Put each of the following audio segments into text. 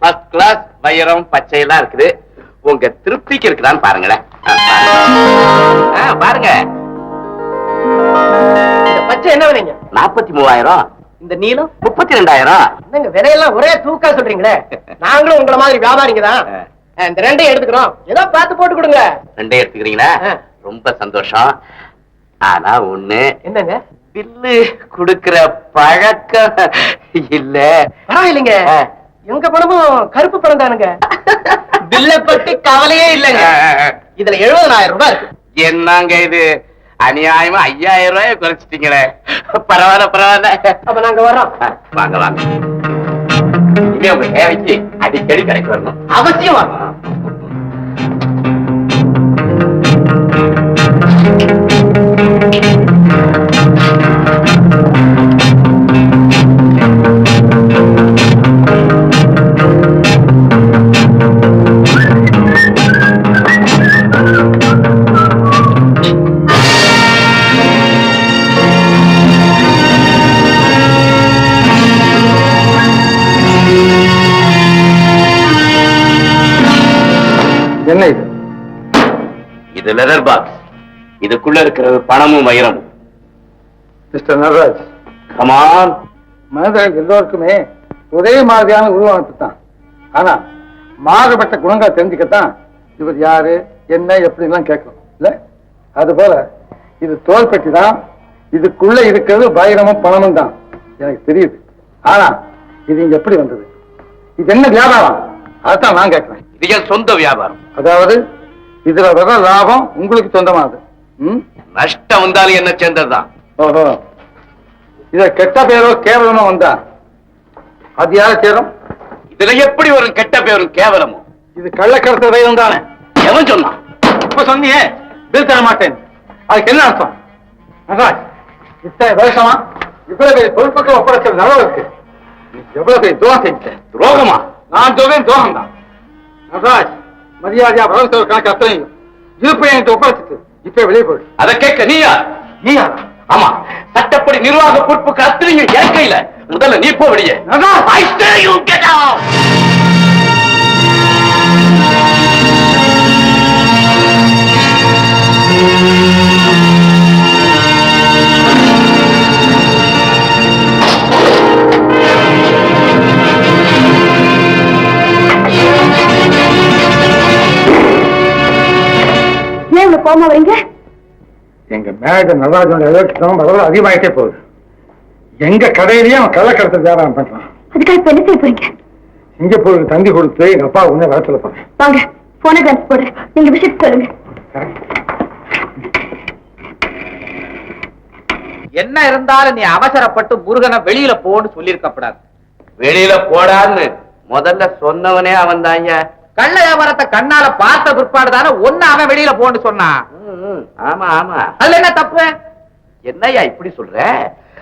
First class வைரம் பச்சை எல்லாம் இருக்குது. உங்க திருப்திக்கு இருக்குதான்னு பாருங்களேன். பாருங்க. இந்த பச்சை என்ன விலைங்க? நாற்பத்தி மூவாயிரம். இந்த நீளம்? முப்பத்தி ரெண்டாயிரம். என்னங்க விலையெல்லாம் ஒரே தூக்கா சொல்றீங்களே? நாங்களும் உங்கள மாதிரி வியாபாரிங்க தான். இந்த ரெண்டையும் எடுத்துக்கிறோம். ஏதோ பார்த்து போட்டு கொடுங்க ரெண்டே எடுத்துக்கிறீங்களா. ரொம்ப சந்தோஷம். ஆனா ஒண்ணு என்னங்க? பில்லு குடுக்கிற பழக்கம் இல்ல. பரவாயில்லைங்க. எங்க பணமும் கருப்பு பணம் தானுங்க. பில்ல பத்தி கவலையே இல்லைங்க. இதுல எழுபதனாயிரம் ரூபாய் இருக்கு. என்னங்க இது? அநியாயமா ஐயாயிரம் ரூபாய் குறைச்சிட்டீங்களே. பரவாயில்ல பரவாயில்ல. அப்ப நாங்க வர்றோம். வாங்க வாங்க. இனிமே உங்க தேவைக்கு அடிக்கடி கடைக்கு வரணும். அவசியம் வர்றோம் லெதர் பாக்ஸ் இதுக்குள்ள இருக்கிறது பணமும் வைரமும். மிஸ்டர் நடராஜ். கமான் மனிதர்கள் எல்லோருக்குமே ஒரே மாதிரியான உருவமைப்பு தான். ஆனா மாறுபட்ட குணங்களை தெரிஞ்சுக்கத்தான் இவர் யாரு என்ன எப்படிலாம் கேட்கணும். இல்ல? அது போல இது தோல் பெட்டி தான். இதுக்குள்ள இருக்கிறது வைரமும் பணமும் தான். எனக்கு தெரியுது. ஆனா இது இங்க எப்படி வந்தது? இது என்ன வியாபாரம்? அதான் நான் கேட்கிறேன். இது என் சொந்த வியாபாரம். அதாவது இதுல வர லாபம் உங்களுக்கு சொந்தமானது. நஷ்டம் வந்தாலும் என்ன சேர்ந்ததுதான் ஓஹோ. இத கெட்ட பேரோ கேவலமா வந்தா? அது யார சேரும்? இதுல எப்படி வரும் கெட்ட பேரும் கேவலமும் இது கள்ளக்கடத்த வைரம் தானே? எவன் சொன்னான்? இப்ப சொன்னியே பில் தர மாட்டேன். அதுக்கு என்ன அர்த்தம்? இத்தனை வருஷமா இவ்வளவு பெரிய பொறுப்புகள் ஒப்படைச்ச நடவு இருக்கு எவ்வளவு பெரிய துரோகம் செஞ்ச துரோகமா? நான் சொல்றேன் துரோகம் தான் நடராஜ் மரியாதையா வரவு கணக்கு அத்தனையும் இருப்பை என்கிட்ட ஒப்படைச்சிட்டு இப்ப வெளியே போயிடு. அதை கேட்க நீ யார்? நீ யாரா? ஆமா. சட்டப்படி நிர்வாக பொறுப்புக்கு அத்தனையும் என் கையில. முதல்ல நீ போ வெளியே. கோமா வரீங்க? எங்க மேட நடராஜனோட அதோட அதிகமாயிட்டே போகுது. எங்க கடையிலயும் அவன் கள்ளக்கடத்தல் வியாபாரம் பண்றான். அதுக்காக இப்ப என்ன செய்ய போறீங்க சிங்கப்பூருக்கு தந்தி கொடுத்து எங்க அப்பா உடனே வர சொல்ல போறேன். வாங்க போன டான்ஸ் போடுறேன் நீங்க விஷயத்தை சொல்லுங்க. என்ன இருந்தாலும் நீ அவசரப்பட்டு முருகனை வெளியில போன்னு சொல்லியிருக்கப்படாது வெளியில போடான்னு முதல்ல சொன்னவனே அவன் தாங்க கள்ள வியாபாரத்தை கண்ணால பார்த்த பிற்பாடு தானே ஒன்னு அவன் வெளியில போன்னு சொன்னான் ஆமா ஆமா. அதுல என்ன தப்பு? என்னய்யா இப்படி சொல்ற?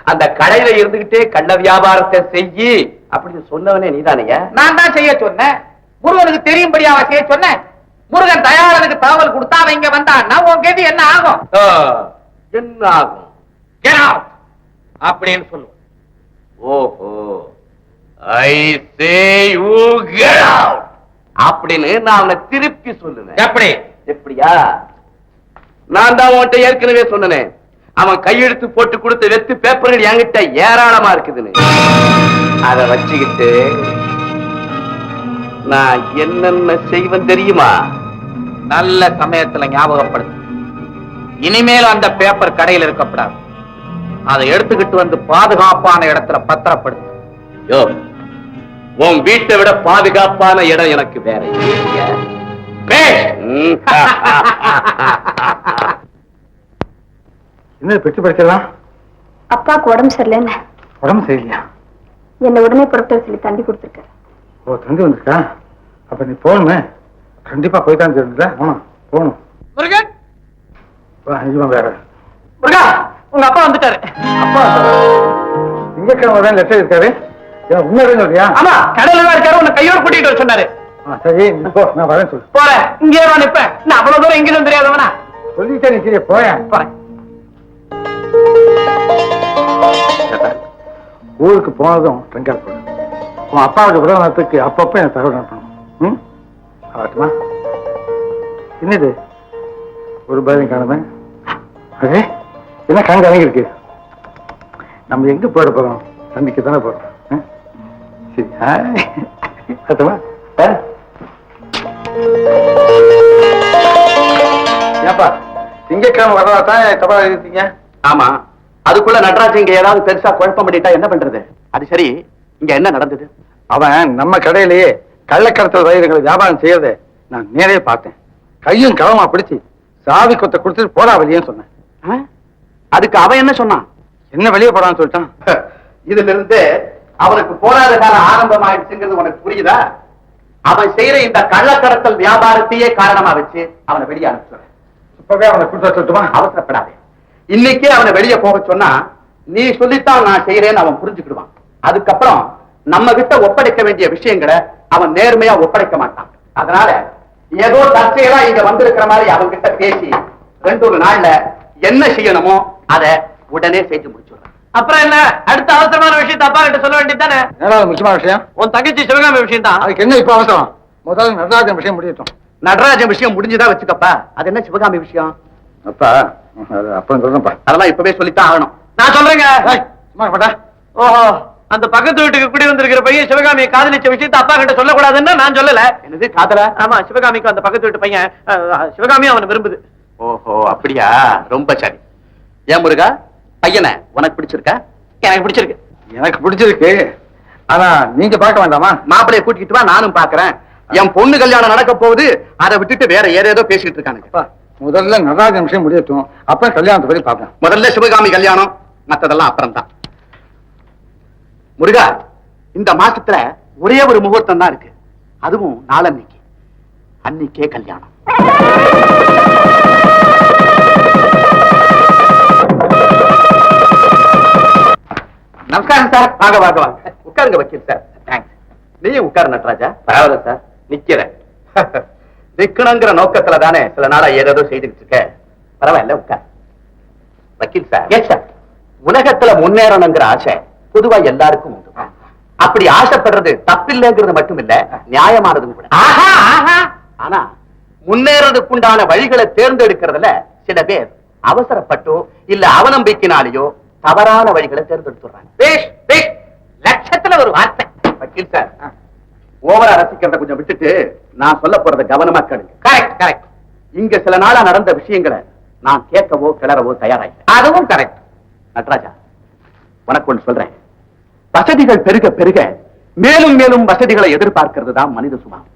அந்த கடையில இருந்துகிட்டே கள்ள வியாபாரத்தை செய்யி அப்படின்னு சொன்னவனே நீதானையா நான் தான் செய்ய சொன்னேன். முருகனுக்கு தெரியும்படி அவன் செய்ய சொன்னேன். முருகன் தயாளனுக்கு தகவல் கொடுத்தா அவன் இங்க வந்தான் உன் கேது என்ன ஆகும்? என்ன ஆகும்! அப்படின்னு சொல்லுவோம் ஓஹோ. I say you get out அப்படின்னு நான் அவனை திருப்பி சொல்லுவேன். எப்படி? எப்படியா? நான் தான் உன்கிட்ட ஏற்கனவே சொன்னனே. அவன் கையெழுத்து போட்டு கொடுத்த வெத்து பேப்பர்கள் என்கிட்ட ஏராளமா இருக்குதுன்னு. அத வச்சுக்கிட்டு நான் என்னென்ன செய்வேன் தெரியுமா? நல்ல சமயத்துல ஞாபகப்படுத்து. இனிமேல் அந்த பேப்பர் கடையில் இருக்கப்படாது. அதை எடுத்துக்கிட்டு வந்து பாதுகாப்பான இடத்துல பத்திரப்படுத்து. யோ உன் வீட்டை விட பாதுகாப்பான இடம் எனக்கு வேற. என்ன பெற்று படிச்சிடலாம் அப்பாவுக்கு உடம்பு சரியில்லைன்னு. உடம்பு சரியில்லையா? என்ன உடனே புறப்பட்டு சொல்லி தந்தி கொடுத்துருக்காரு ஓ தந்தி வந்திருக்கா? அப்ப நீ போகணுமே. கண்டிப்பா போய் தான் தெரியுதுல ஆமா போகணும். முருகன்! வா, இவன் வேற. முருகா உங்க அப்பா வந்துட்டாரு. அப்பா திங்கக்கிழமை தான் லெட்டர் இருக்காரு ஏன் உண்மை சொல்றியா ஆமா கடையில தான் இருக்காரு உன்னை கையோட கூட்டிட்டு வர சொன்னாரு. சரி நான் வரேன் சொல்லு. போறேன் இங்கே வா நிப்பேன் நான் அவ்வளவு தூரம் எங்கிலும் தெரியாதவனா? சொல்லிட்டே நீ சரி போயேன் போறேன் ஊருக்கு போனதும் ட்ரிங்கா உன் அப்பாவோட உடனத்துக்கு அப்பப்ப எனக்கு தகவல் அனுப்பணும். ம்? ஆகட்டுமா? என்னது? ஒரு பதிலும் காணுமே. அதே என்ன கண் இருக்கு நம்ம எங்க போட போறோம்? சந்திக்க தானே போறோம். ஹாய். ஆகட்டுமா ஆ? ஏப்பா திங்கக்கிழமை வரதா தான் தபா எழுதிட்டீங்க ஆமா. அதுக்குள்ள நடராஜன் இங்க ஏதாவது பெருசா குழப்பம் பண்ணிட்டா என்ன பண்றது? அது சரி இங்க என்ன நடந்தது? அவன் நம்ம கடையிலேயே கள்ளக்கடத்தல் வயிறுகளை வியாபாரம் செய்யறதை நான் நேரே பார்த்தேன். கையும் களமா பிடிச்சு சாவி கொத்த கொடுத்துட்டு போடா வெளியேன்னு சொன்னேன்? அதுக்கு அவன் என்ன சொன்னான்? என்ன வெளியே போடான்னு சொல்லிட்டான். இதுல இருந்து அவனுக்கு போராத காலம் ஆரம்பம் ஆயிடுச்சுங்கிறது உனக்கு புரியுதா? அவன் செய்யற இந்த கள்ளக்கடத்தல் வியாபாரத்தையே காரணமா வச்சு அவனை வெளியே அனுப்பிச்சுறேன் இப்பவே அவனை சொல்லட்டுமா? அவசரப்படாதே. இன்னைக்கே அவனை வெளியே போக சொன்னா நீ சொல்லித்தான் நான் செய்யறேன்னு அவன் புரிஞ்சுக்கிடுவான். அதுக்கப்புறம் நம்ம கிட்ட ஒப்படைக்க வேண்டிய விஷயங்களை அவன் நேர்மையா ஒப்படைக்க மாட்டான். அதனால ஏதோ தற்செயலா இங்க வந்திருக்கிற மாதிரி அவன் கிட்ட பேசி ரெண்டு ஒரு நாள்ல என்ன செய்யணுமோ அதை உடனே செஞ்சு முடிச்சுடுறேன். அப்புறம் என்ன? அடுத்த அவசரமான விஷயத்தை அப்பா கிட்ட சொல்ல வேண்டியதானே ஏன்னா முக்கியமான விஷயம்? உன் தங்கச்சி சிவகாமி விஷயம் தான் அதுக்கு என்ன இப்ப அவசரம்? முதல்ல நடராஜன் விஷயம் முடியட்டும். நடராஜன் விஷயம் முடிஞ்சுதான் வச்சுக்கப்பா? அது என்ன சிவகாமி விஷயம்? அப்பா அப்புறம் சொல்றேன்ப்பா அதெல்லாம் இப்பவே சொல்லித்தான் ஆகணும். நான் சொல்றேங்க. ஓஹோ அந்த பக்கத்து வீட்டுக்கு குடி வந்திருக்கிற பையன் சிவகாமியை காதலிச்ச விஷயத்தை அப்பா கிட்ட சொல்லக்கூடாதுன்னு நான் சொல்லல. என்னது காதலா? ஆமா சிவகாமிக்கு அந்த பக்கத்து வீட்டு பையன் சிவகாமியும் அவனை விரும்புது. ஓஹோ அப்படியா? ரொம்ப சரி. ஏன் முருகா? பையனை உனக்கு பிடிச்சிருக்கா? எனக்கு பிடிச்சிருக்கு. எனக்கு பிடிச்சிருக்கு. ஆனா நீங்க பார்க்க வேண்டாமா? மாப்பிளைய கூட்டிக்கிட்டு வா நானும் பாக்குறேன் என் பொண்ணு கல்யாணம் நடக்க போகுது. அதை விட்டுட்டு வேற ஏதேதோ பேசிட்டு இருக்கானுங்க. முதல்ல நடராஜன் விஷயம் முடியட்டும். அப்புறம் கல்யாணத்தை பத்தி பார்க்கலாம் முதல்ல சிவகாமி கல்யாணம் மத்ததெல்லாம் அப்புறம் தான் முருகா இந்த மாசத்துல ஒரே ஒரு முகூர்த்தம் தான் இருக்கு. அதுவும் நாளன்னைக்கு. அன்னைக்கே கல்யாணம். நமஸ்காரம் சார். வாங்க வாங்க வாங்க. உட்காருங்க வக்கீல் சார். தேங்க்ஸ் நீயும் உட்காரு நட்ராஜா. பரவாயில்ல சார். நிக்கிறேன். நிக்கணுங்கிற நோக்கத்துல தானே சில நாளா ஏதேதோ செய்துக்கிட்டு இருக்க. பரவாயில்ல உட்கார். வக்கீல் சார். எஸ் சார் உலகத்துல முன்னேறணுங்கிற ஆசை பொதுவா எல்லாருக்கும் உண்டு. அப்படி ஆசைப்படுறது தப்பில்லைங்கிறது மட்டும் இல்ல நியாயமானதும் கூட. ஆனா முன்னேறதுக்குண்டான வழிகளை தேர்ந்தெடுக்கிறதுல சில பேர் அவசரப்பட்டோ இல்ல அவநம்பிக்கையினாலேயோ தவறான வழிகளை தேர்ந்தெடுத்துறாங்க லட்சத்துல ஒரு வார்த்தை. வக்கீல் சார் ஓவரா ரசிக்கிறத கொஞ்சம் விட்டுட்டு நான் சொல்ல போறத கவனமா கேளுங்க. Correct correct. இங்க சில நாளா நடந்த விஷயங்களை நான் கேட்கவோ கிளறவோ தயாராகிறேன் அதுவும் கரெக்ட். நட்ராஜா உனக்கு ஒன்று சொல்றேன். வசதிகள் பெருக பெருக மேலும் மேலும் வசதிகளை எதிர்பார்க்கிறது தான் மனித சுபாவம்.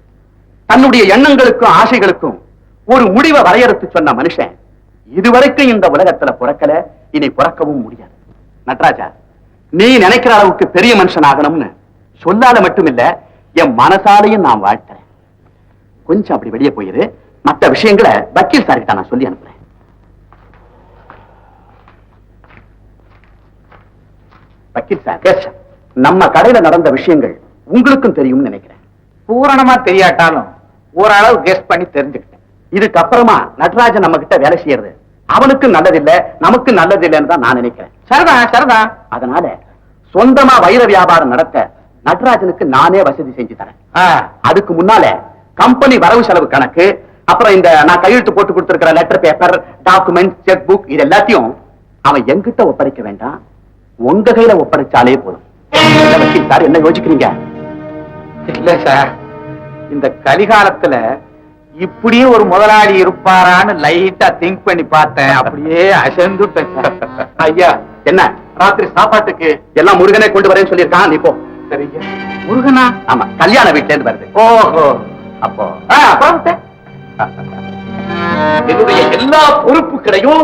தன்னுடைய எண்ணங்களுக்கும் ஆசைகளுக்கும் ஒரு முடிவை வரையறுத்து சொன்ன மனுஷன் இதுவரைக்கும் இந்த உலகத்துல பிறக்கல இனி பிறக்கவும் முடியாது. நட்ராஜா நீ நினைக்கிற அளவுக்கு பெரிய மனுஷன் ஆகணும்னு சொல்லால மட்டும் இல்ல என் மனசாலையும் நான் வாழ்த்துறேன். கொஞ்சம் அப்படி வெளியே போயிரு. மற்ற விஷயங்களை வக்கீல் சார்கிட்ட நான் சொல்லி அனுப்புறேன். வக்கீல் சார் நம்ம கடையில நடந்த விஷயங்கள் உங்களுக்கும் தெரியும்னு நினைக்கிறேன். பூரணமா தெரியாட்டாலும் ஓரளவு கெஸ் பண்ணி தெரிஞ்சுக்கிட்டேன். இதுக்கப்புறமா நடராஜன் நம்ம கிட்ட வேலை செய்யறது அவனுக்கு நல்லதில்ல நமக்கு நல்லதில்லைன்னு தான் நான் நினைக்கிறேன். சரிதான் சரிதான் அதனால சொந்தமா வைர வியாபாரம் நடத்த நடராஜனுக்கு நானே வசதி செஞ்சு தரேன். அதுக்கு முன்னால கம்பெனி வரவு செலவு கணக்கு அப்புறம் இந்த நான் கையெழுத்து போட்டு கொடுத்திருக்கிற letter paper document cheque book இது எல்லாத்தையும் அவன் என்கிட்ட ஒப்படைக்க வேண்டாம். உங்க கையில ஒப்படைச்சாலே போதும். சார் என்ன யோசிக்கிறீங்க? இல்ல சார். இந்த கலிகாலத்துல இப்படியே ஒரு முதலாளி இருப்பாரான்னு லைட்டா திங்க் பண்ணி பார்த்தேன். அப்படியே அசந்துட்டேன் ஐயா என்ன? ராத்திரி சாப்பாட்டுக்கு எல்லாம் முருகனே கொண்டு வரேன்னு சொல்லியிருக்கான். நீ போ. சரிங்க. முருகனா? ஆமா கல்யாண வீட்டுல இருந்து வருது. ஓஹோ. அப்போ. என்னுடைய எல்லா பொறுப்புகளையும்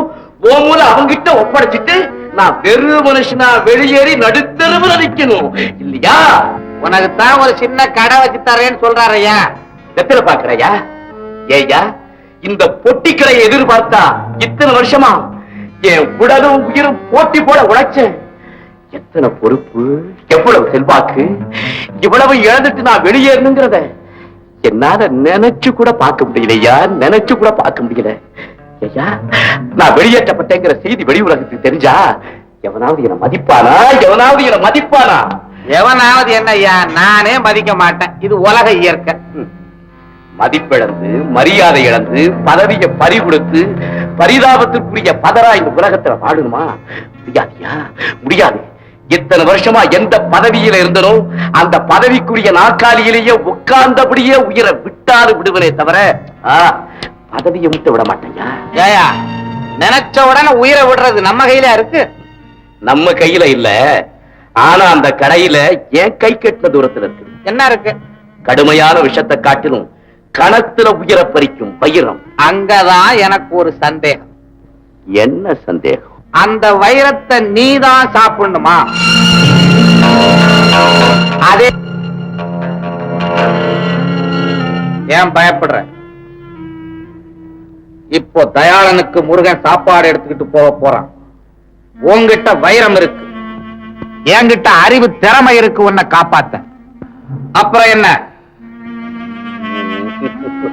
ஓமூல அவங்கிட்ட ஒப்படைச்சிட்டு நான் வெறும் மனுஷனா வெளியேறி நடுத்தருவில் நிக்கணும் இல்லையா? உனக்கு தான் ஒரு சின்ன கடை வச்சு தரேன்னு சொல்றாரு ஐயா. எத்தனை பாக்குறையா ஏய்யா இந்த பொட்டிக்கடையை எதிர்பார்த்தா இத்தனை வருஷமா? என் உடலும் உயிரும் போட்டி போட உழைச்சேன். எத்தனை பொறுப்பு எவ்வளவு செல்வாக்கு இவ்வளவு இழந்துட்டு நான் வெளியேறணுங்கிறத என்னால நினைச்சு கூட பார்க்க முடியலையா? நினைச்சு கூட பார்க்க முடியல. ஐயா நான் வெளியேற்றப்பட்டேங்கிற செய்தி வெளி உலகத்துக்கு தெரிஞ்சா எவனாவது என்ன மதிப்பானா? எவனாவது என்ன மதிப்பானா? எவனாவது என்ன ஐயா நானே மதிக்க மாட்டேன். இது உலக இயற்கை. மதிப்பிழந்து மரியாதை இழந்து பதவியை பறி கொடுத்து பரிதாபத்திற்குரிய பதரா இந்த உலகத்துல வாழணுமா முடியாதியா? முடியாது. இத்தனை வருஷமா எந்த பதவியில இருந்தனோ அந்த பதவிக்குரிய நாற்காலியிலேயே உட்கார்ந்தபடியே உயிரை விட்டாது விடுவனே தவிர பதவியை விட்டு விட மாட்டேயா ஏயா நினைச்ச உடனே உயிரை விடுறது நம்ம கையில இருக்கு? நம்ம கையில இல்ல. ஆனா அந்த கடையில என் கை கட்டின தூரத்துல இருக்கு. என்ன இருக்கு? கடுமையான விஷத்தை காட்டிலும் கணத்துல உயிரை பறிக்கும் பயிரம் அங்கதான் எனக்கு ஒரு சந்தேகம். என்ன சந்தேகம்? அந்த வைரத்தை நீதான் சாப்பிடணுமா? அதே ஏன் பயப்படுற? இப்போ தயாளனுக்கு முருகன் சாப்பாடு எடுத்துக்கிட்டு போக போறான். உன்கிட்ட வைரம் இருக்கு. என்கிட்ட அறிவு திறமை இருக்கு உன்னை காப்பாத்த. அப்புறம் என்ன?